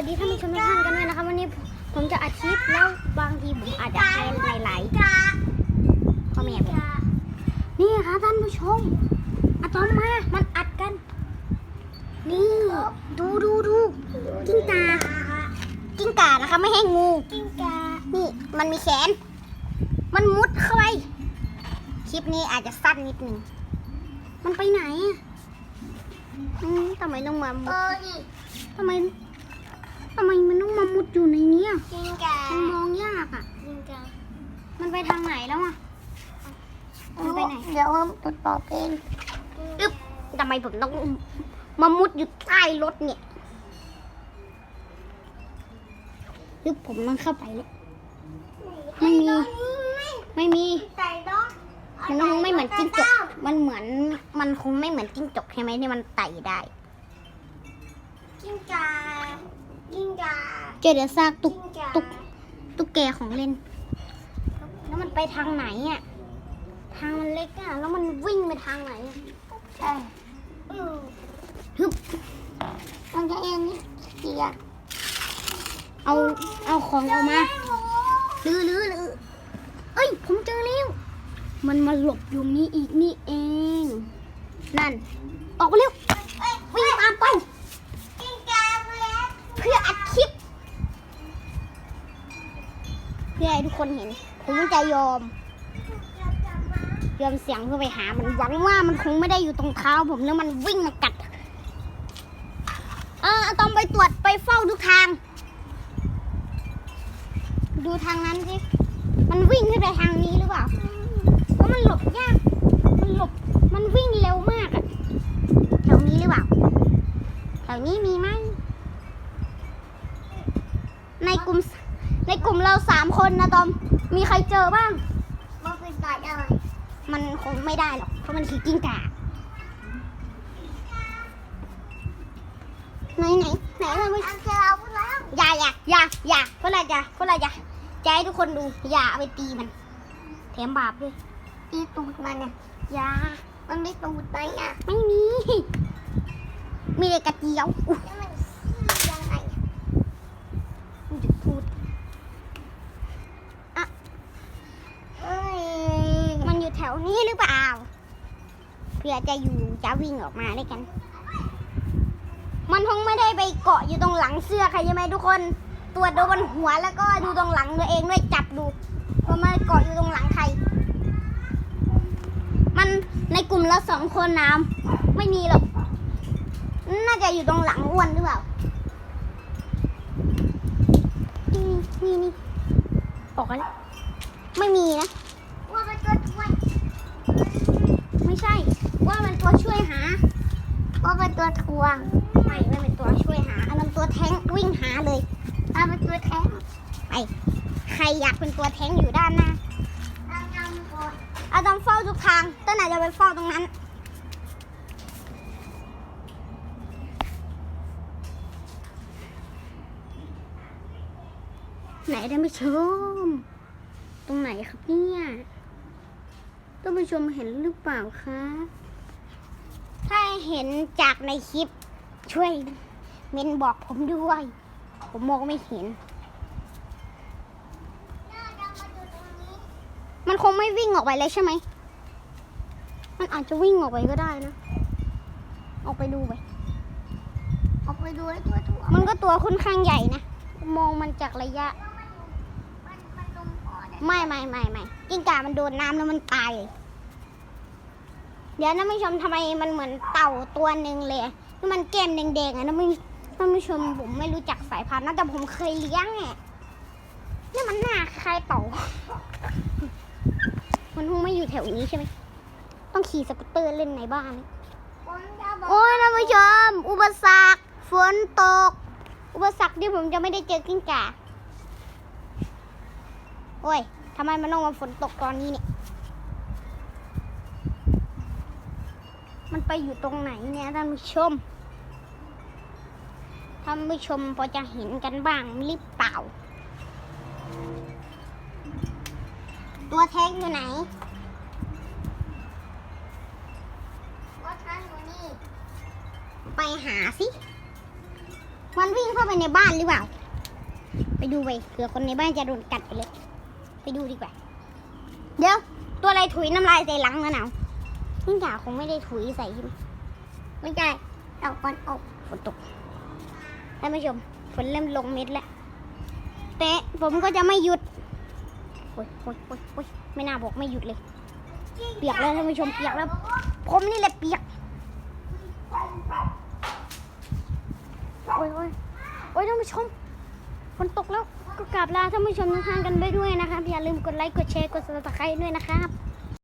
วัสดีท่านผู้ชมทุกท่านกันด้วยนะคะวันนี้ผมจะอัดคลิปแล้วบางทีผมอาจจะใช้หลายๆข้อแม่ผมนี่ค่ะท่านผู้ชมอะตอมมา มันอัดกัน นี่ ดูดูดูกิ้งกากิ้งกานะคะไม่ให้งูกิ้งกานี่มันมีแขน มันมุดเข้าไปคลิปนี้อาจจะสั้นนิดนึงมันไปไหนอืมทำไมต้องมามุดอนี่ทำไม ทำไมมันต้องมามุดอยู่ในเนี้ยกิ้งกามันมองยากอะ กิ้งกามันไปทางไหนแล้วอะ มันไปไหน เดี๋ยวผมตรวจสอบเองอึ๊บทำไมผมต้องมามุดอยู่ใต้รถเนี่ยอึ๊บผมต้องเข้าไปเลยไม่มี ไม่มีใส่รถมันคงไม่เหมือนจิ้งจก มันเหมือน มันคงไม่เหมือนจิ้งจกใช่ไหมที่มันไต่ได้กิ้งกา กิ้งกาเจอเดี๋ยวซากตุกกิ้งกาตุกตุ๊กแกของเล่น แล้วมันไปทางไหนอะ ทางมันเล็กอะ แล้วมันวิ่งไปทางไหนอะใช่อืมฮึบมันจะเอ็นนี่เกียร์เอาเอาของออกมาลือลือลือเอ้ย ผมเจอแล้ว มันมาหลบอยู่นี่อีกนี่เอง นั่น ออกมาเร็ว วิ่งตามไป กิ้งกาเล็ก เพื่ออัดคลิป เพื่อให้ทุกคนเห็น ผมจะยอม ยอมเสียงเพื่อไปหา มันหวังว่ามันคงไม่ได้อยู่ตรงเท้า ผมแล้วมันวิ่งมากัด เออต้องไปตรวจไปเฝ้าทุกทาง ดูทางนั้นสิ มันวิ่งขึ้นไปทางนี้หรือเปล่า เพราะมันหลบยาก มันหลบ มันวิ่งเร็วมากอะแถวนี้หรือเปล่า แถวนี้มีไหม ในกลุ่ม ในกลุ่มเราสามคนนะตอม มีใครเจอบ้างมันเป็นสายอะไร มันคงไม่ได้หรอก เพราะมันคือกิ้งก่าไหนไหนไหนเลยไม่อันเจอเอาไปแล้วอย่าอย่าอย่าอย่าเพื่ออะไรอย่าเพื่ออะไรอย่าจะให้ทุกคนดู อย่าเอาไปตีมัน แถมบาปด้วย ตีตูดมันเนี่ยอย่ามันไม่ตูดไหมอะ ไม่มี มีแต่กระเจียวอุ๊ย แล้วมันขี้ยังไง มันจะพูด เอ้ย มันอยู่แถวนี้หรือเปล่า เพื่อจะอยู่จะวิ่งออกมาด้วยกัน มันคงไม่ได้ไปเกาะอยู่ตรงหลังเสื้อใครใช่ไหมทุกคนตัวจดูบนหัวแล้วก็ดูตรงหลังตัวเองด้วยจับดูว่ามันเกาะอยู่ตรงหลังใคร มันในกลุ่มเราสองคนน้ำไม่มีหรอก น่าจะอยู่ตรงหลังอ้วนหรือเปล่า นี่นี่นี่ออกกันแล้วไม่มีนะว่ามันตัวช่วยไม่ใช่ ว่ามันตัวช่วยหา ว่ามันตัวทวง ไม่ไม่เป็นตัวช่วยหาอันนั้นตัวแท้งวิ่งหาเลยถ้ามันตัวแท้งไปใครอยากเป็นตัวแท้งอยู่ด้านหน้าอานำก่อนเอาต้องเฝ้าทุกทางต้นไหนจะไปเฝ้าตรงนั้นไหนท่านผู้ชม ตรงไหนครับเนี่ยท่านผู้ชมเห็นหรือเปล่าคะ ถ้าเห็นจากในคลิปช่วยเมนบอกผมด้วย ผมมองไม่เห็นน่าจะมาดูตรงนี้มันคงไม่วิ่งออกไปเลยใช่ไหม มันอาจจะวิ่งออกไปก็ได้นะ ออกไปดูไปเอาไปดูไอ้ตัวทวงมันก็ตัวค่อนข้างใหญ่นะ มองมันจากระยะมันมันลงคอเนี่ยไม่ไม่ไม่ไม่กิ้งก่ามันโดนน้ำแล้วมันตายเลย เดี๋ยวนะผู้ชมทำไมมันเหมือนเต่าตัวหนึ่งเลยที่มันแก้มแดงๆอะนะไม่ท่านผู้ชมผมไม่รู้จักสายพันธุ์นะแต่ผมเคยเลี้ยงไงนี่มันหน้าคล้ายเต่า มันคงไม่อยู่แถวนี้ใช่ไหมต้องขี่สกูตเตอร์เล่นในบ้าน โอ้ยท่านผู้ชม อุปสรรคฝนตก อุปสรรคที่ผมจะไม่ได้เจอกิ้งก่าโอ้ยทำไมมันต้องมาฝนตกตอนนี้เนี่ย มันไปอยู่ตรงไหนเนี่ยท่านผู้ชม ท่านผู้ชมพอจะเห็นกันบ้างหรือเปล่า ตัวแท้งอยู่ไหนว่าท่านอยู่นี่ ไปหาสิ มันวิ่งเข้าไปในบ้านหรือเปล่า ไปดูไปเผื่อคนในบ้านจะโดนกัดไปเลย ไปดูดีกว่า เดี๋ยว ตัวอะไรถุยน้ำลายใส่หลังนะหนาว นี่จ่าคงไม่ได้ถุยใส่ใช่ไหมไม่ใช่เอาก่อนออกฝนตกท่านผู้ชมฝนเริ่มลงเม็ดแล้วแต่ผมก็จะไม่หยุดโอ้ยโอ้ยโอ้ยโอ้ยไม่น่าบอกไม่หยุดเลย เปียกแล้วท่านผู้ชมเปียกแล้ว ผมนี่แหละเปียกโอ้ยโอ้ยโอ้ยท่านผู้ชมฝนตกแล้วก็กราบลาท่านผู้ชมทุกท่านกันไปด้วยนะครับอย่าลืมกดไลค์กดแชร์กด subscribe ด้วยนะครับ